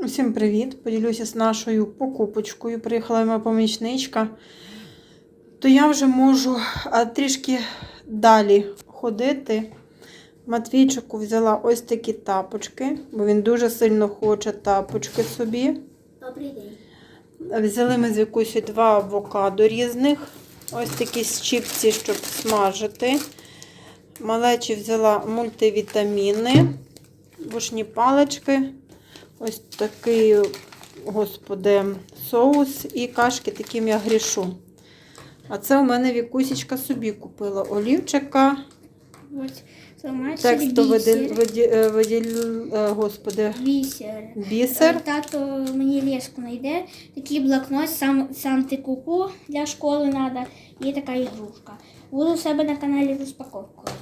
Усім привіт! Поділюся з нашою покупочкою. Приїхала моя помічничка. То я вже можу трішки далі ходити. Матвійчику взяла ось такі тапочки, бо він дуже сильно хоче тапочки собі. Добрий день. Взяли ми з Вікусю два авокадо різних. Ось такі з чіпці, щоб смажити. Малечі взяла мультивітаміни, вушні палички. Ось такий, господи, соус і кашки, таким я грішу. А це у мене Вікусічка собі купила олівчика. Ось Тексту виді- е, е, господи, Бісер. бісер. Е, Тато мені леску знайде. Такий блокнот, сам, сам ти куку для школи треба. І така ігрушка. Буду у себе на каналі розпаковку робити.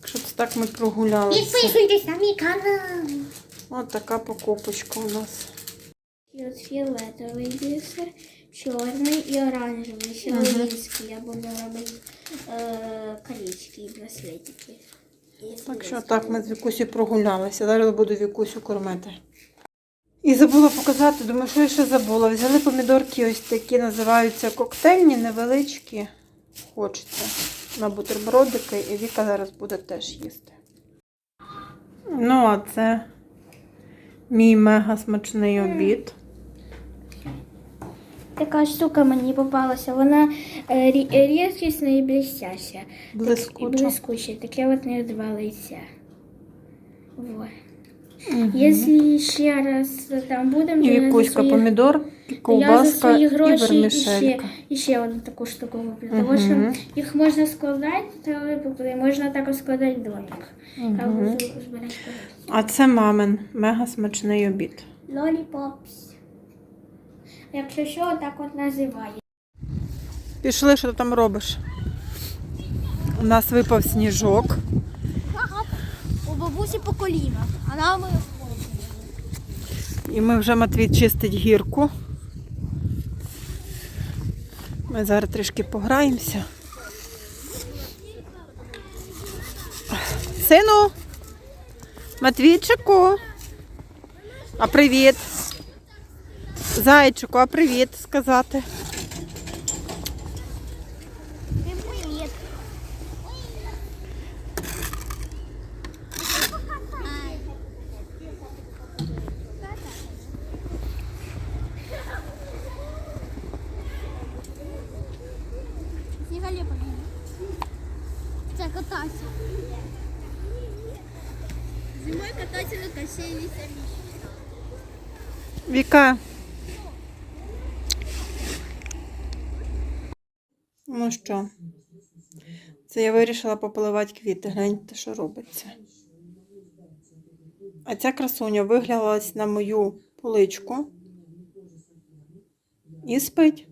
Якщо це так ми прогулялися. Підписуйтесь на мій канал. Ось така покупочка у нас. От фіолетовий бісер, чорний і оранжевий. Сіолінський. Я буду робити е, колечки і браслетики. Так що так ми з Вікусю прогулялися. Зараз буду Вікусю кормити. І забула показати, думаю, що я ще забула. Взяли помідорки ось такі, називаються коктейльні, невеличкі. Хочеться на бутербродики, і Віка зараз буде теж їсти. Ну, а це мій мега смачний обід. Така штука мені попалася. Вона е, рі- рідкісна і блестяща. І Блискуча. блискуча. Таке от не відвалиться. Вот. Якщо ще раз там будемо, І то я за Вікуська свої- помідор, я за ковбаска свої і гроші і ще, вермішелька. і ще одну таку штуку куплю. Тому що Мгм. їх можна складати, можна так складати домик. Я Мгм. буду збирати. А це мамин мега смачний обід. Лоліпопс. Якщо що, так от називає. Пішли, що ти там робиш? У нас випав сніжок. Бабусі по колінах, а нам І ми вже Матвій чистить гірку. Ми зараз трішки пограємося. Сину, Матвійчику. А привіт. Зайчику, а привіт сказати. Це кататися. Зимою на качелі самі. Віка. Ну що, це я вирішила пополивати квіти. Гляньте, що робиться. А ця красуня виглялась на мою поличку і спить.